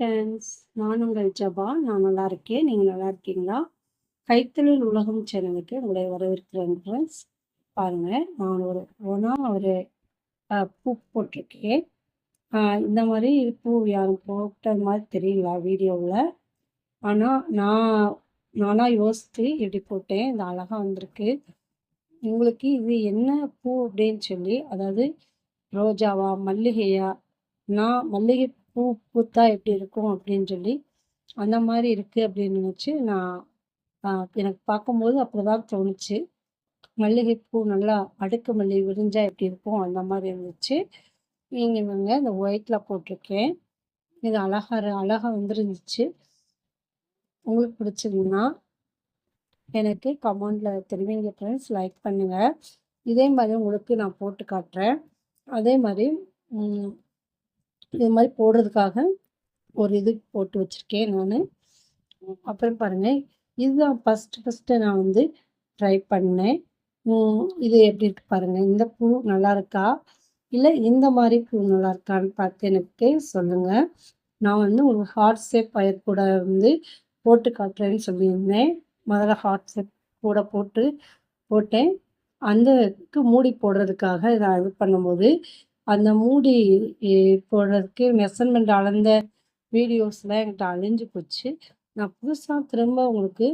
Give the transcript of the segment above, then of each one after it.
Friends நான் உங்கள் ஜபா. நான் நல்லா இருக்கேன். நீங்கள் நல்லா இருக்கீங்களா? கைத்தொழில் உலகம் சேனலுக்கு உங்களை வரவேற்கிறேன் ஃப்ரெண்ட்ஸ் பாருங்கள் நான் ஒரு ஒன்றா ஒரு பூ போட்டிருக்கேன். இந்த மாதிரி பூ யாரும் போட்ட மாதிரி தெரியல வீடியோவில். ஆனால் நான் நானாக யோசித்து இப்படி போட்டேன். இந்த அழகாக வந்திருக்கு. உங்களுக்கு இது என்ன பூ அப்படின்னு சொல்லி அதாவது ரோஜாவா மல்லிகையா? நான் மல்லிகை பூ பூத்தா எப்படி இருக்கும் அப்படின்னு சொல்லி அந்த மாதிரி இருக்குது அப்படின்னு நினச்சி நான் எனக்கு பார்க்கும்போது அப்படிதான் தோணுச்சு. மல்லிகைப்பூ நல்லா அடுக்கு மல்லி விரிஞ்சா எப்படி இருக்கும் அந்த மாதிரி இருந்துச்சு. நீங்கள் இவங்க இந்த ஒயிட்டில் போட்டிருக்கேன். இது அழகாக அழகாக வந்துருந்துச்சு. உங்களுக்கு பிடிச்சிருந்தா எனக்கு கமெண்டில் தெரிவிங்க ஃப்ரெண்ட்ஸ் லைக் பண்ணுங்கள் இதே மாதிரி உங்களுக்கு நான் போட்டு காட்டுறேன். அதே மாதிரி இது மாதிரி போடுறதுக்காக ஒரு இது போட்டு வச்சுருக்கேன் நான். அப்புறம் பாருங்கள் இதுதான் ஃபஸ்ட்டு ஃபஸ்ட்டு நான் வந்து ட்ரை பண்ணேன். இது எப்படி இருக்கு பாருங்கள் இந்த பூ நல்லா இருக்கா? இல்லை இந்த மாதிரி பூ நல்லா இருக்கான்னு பார்த்து எனக்கு சொல்லுங்கள் நான் வந்து ஒரு ஹார்ட் ஷேப் பயிர் கூட வந்து போட்டு காட்டுறேன்னு சொல்லியிருந்தேன். முதல்ல ஹார்ட் ஷேப் கூட போட்டு போட்டேன். அந்தக்கு மூடி போடுறதுக்காக நான் இது பண்ணும்போது அந்த மூடி போடுறதுக்கு மெஷர்மெண்ட் அளந்த வீடியோஸ்லாம் என்கிட்ட அழிஞ்சு போச்சு. நான் புதுசாக திரும்ப உங்களுக்கு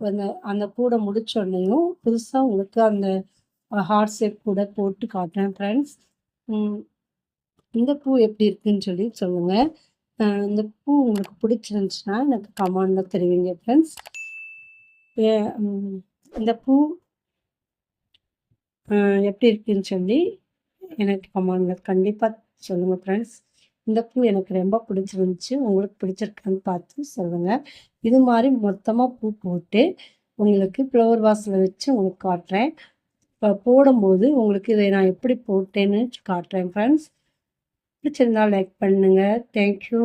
அந்த அந்த கூடை முடிச்சோடனையும் புதுசாக உங்களுக்கு அந்த ஹார்ட் ஷேப் கூட போட்டு காட்டுறேன் ஃப்ரெண்ட்ஸ் இந்த பூ எப்படி இருக்குன்னு சொல்லி சொல்லுங்கள் இந்த பூ உங்களுக்கு பிடிச்சிருந்துச்சுன்னா எனக்கு கமெண்டில் தெரிவிங்க ஃப்ரெண்ட்ஸ் இந்த பூ எப்படி இருக்குன்னு சொல்லி எனக்கு கமெண்ட்ல கண்டிப்பாக சொல்லுங்கள் ஃப்ரெண்ட்ஸ் இந்த பூ எனக்கு ரொம்ப பிடிச்சிருந்துச்சு. உங்களுக்கு பிடிச்சிருக்கான்னு பார்த்து சொல்லுங்கள் இது மாதிரி மொத்தமாக பூ போட்டு உங்களுக்கு ஃப்ளவர் வாஸில் வச்சு உங்களுக்கு காட்டுறேன். இப்போ போடும்போது உங்களுக்கு இதை நான் எப்படி போட்டேன்னு காட்டுறேன் ஃப்ரெண்ட்ஸ் பிடிச்சிருந்தா லைக் பண்ணுங்கள் தேங்க்யூ